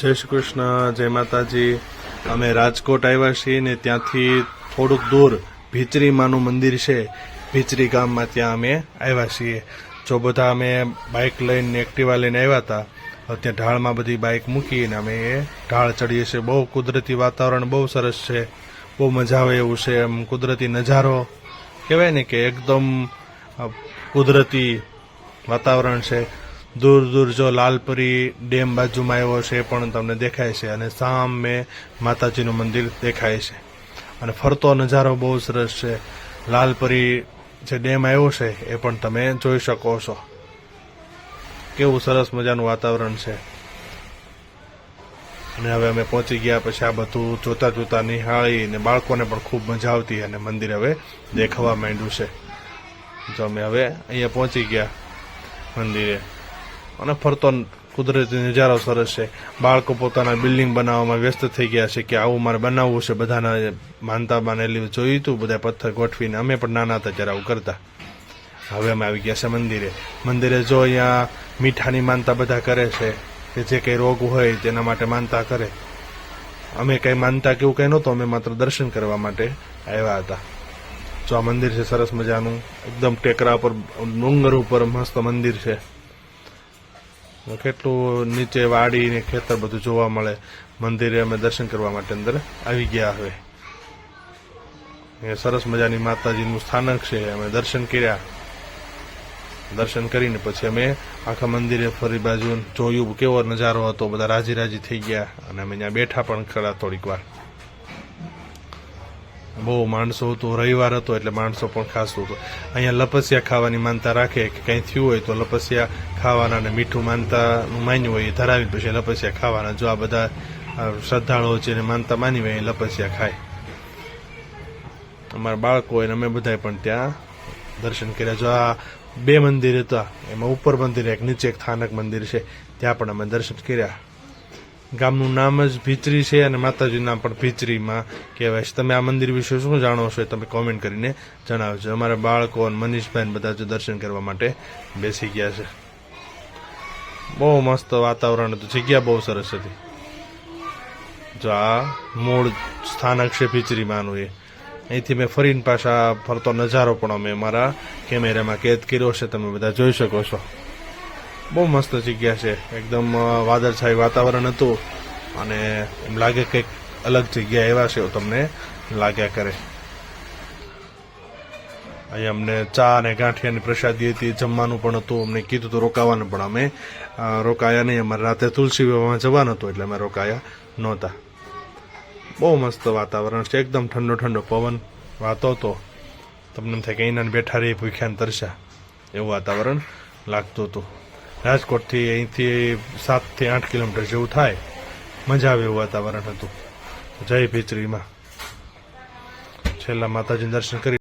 જય શ્રી કૃષ્ણ, જય માતાજી. અમે રાજકોટ આવ્યા છીએ ને ત્યાંથી થોડુંક દૂર ભીચરી માનું મંદિર છે. ભીચરી ગામમાં ત્યાં અમે આવ્યા છીએ. જો બધા અમે બાઇક લઈને એક્ટિવા લઈને આવ્યા હતા ત્યાં ઢાળમાં બધી બાઇક મૂકીને અમે એ ઢાળ ચડીએ છીએ. બહુ કુદરતી વાતાવરણ બહુ સરસ છે. બહુ મજા આવે એવું છે એમ કુદરતી નજારો. કહેવાય ને કે એકદમ કુદરતી વાતાવરણ છે. દૂર દૂર જો લાલપરી ડેમ બાજુમાં આવ્યો છે એ પણ તમને દેખાય છે અને સામે માતાજીનું મંદિર દેખાય છે. અને ફરતો નજારો બહુ સરસ છે. લાલપરી જે ડેમ આવ્યો છે એ પણ તમે જોઈ શકો છો. કેવું સરસ મજાનું વાતાવરણ છે. અને હવે અમે પહોંચી ગયા પછી આ બધું જોતા જોતા નિહાળી અને બાળકોને પણ ખૂબ મજા આવતી અને મંદિર હવે દેખાવા માંડ્યું છે. જો અમે હવે અહીંયા પહોંચી ગયા મંદિરે. અને ફરતો કુદરતી નજારો સરસ છે. બાળકો પોતાના બિલ્ડિંગ બનાવવામાં વ્યસ્ત થઈ ગયા છે કે આવું મારે બનાવવું છે. બધાના માનતા માનેલી જોયું હતું. બધા પથ્થર ગોઠવીને અમે પણ નાના હતા ત્યારે આવું કરતા. હવે અમે આવી ગયા છે મંદિરે. મંદિરે જો અહીંયા મીઠાની માનતા બધા કરે છે કે જે કંઈ રોગ હોય તેના માટે માનતા કરે. અમે કંઈ માનતા કેવું કંઈ નહોતું. અમે માત્ર દર્શન કરવા માટે આવ્યા હતા. જો આ મંદિર છે સરસ મજાનું. એકદમ ટેકરા પર ડુંગર ઉપર મસ્ત મંદિર છે. કેટલું નીચે વાડી ને ખેતર બધું જોવા મળે. મંદિરે અમે દર્શન કરવા માટે અંદર આવી ગયા હવે. એ સરસ મજાની માતાજીનું સ્થાનક છે. અમે દર્શન કર્યા. દર્શન કરીને પછી અમે આખા મંદિરે ફરી બાજુ જોયું કેવો નજારો હતો. બધા રાજી રાજી થઈ ગયા અને અમે ત્યાં બેઠા પણ ખરા થોડીક વાર. બહુ માણસો હતું, રવિવાર હતો એટલે માણસો પણ ખાસ હતું. અહીંયા લપસિયા ખાવાની માનતા રાખે કે કંઈ થયું હોય તો લપસિયા ખાવાના અને મીઠું માનતાનું માન્યું હોય એ ધરાવી પછી લપસિયા ખાવાના. જો આ બધા શ્રદ્ધાળુઓ છે એને માનતા માની હોય એ લપસિયા ખાય. અમારા બાળકો હોય અમે બધા પણ ત્યાં દર્શન કર્યા. જો આ બે મંદિર હતા, એમાં ઉપર મંદિર, એક નીચે એક સ્થાનક મંદિર છે, ત્યાં પણ અમે દર્શન કર્યા. ગામનું નામ જ ભીચરી છે અને માતાજીનું નામ પણ ભીચરીમાં કહેવાય છે. તમે આ મંદિર વિશે શું જાણો છો એ તમે કોમેન્ટ કરીને જણાવજો. અમારા બાળકો અને મનીષભાઈ બધા જો દર્શન કરવા માટે બેસી ગયા છે. બહુ મસ્ત વાતાવરણ હતું. જગ્યા બહુ સરસ હતી. જો આ મૂળ સ્થાનક છે ભીચરીમાંનું એ. અહીંથી મેં ફરીને પાછા ફરતો નજારો પણ અમે મારા કેમેરામાં કેદ કર્યો છે. તમે બધા જોઈ શકો છો. બહુ મસ્ત જગ્યા છે. એકદમ વાદળછાયું વાતાવરણ હતું. અને એમ લાગે કંઈક અલગ જગ્યા એવા છે તમને લાગ્યા કરે. અહીં અમને ચા અને ગાંઠિયાની પ્રસાદી હતી, જમવાનું પણ હતું, અમને કીધું હતું રોકાવાનું, પણ અમે રોકાયા નહીં. અમારે રાતે તુલસી વિવાહમાં જવાનું હતું, એટલે અમે રોકાયા નહોતા. બહુ મસ્ત વાતાવરણ છે, એકદમ ઠંડો ઠંડો પવન, વાતો હતો તમને એમ થાય કે અહીંના બેઠા રહી ભૂખ્યાન તરસ્યા. એવું વાતાવરણ લાગતું હતું. રાજકોટથી અહીંથી સાતથી આઠ કિલોમીટર જેવું થાય. મજા આવે એવું વાતાવરણ હતું. જય ભીચરીમાં છેલ્લા માતાજીનું દર્શન કરી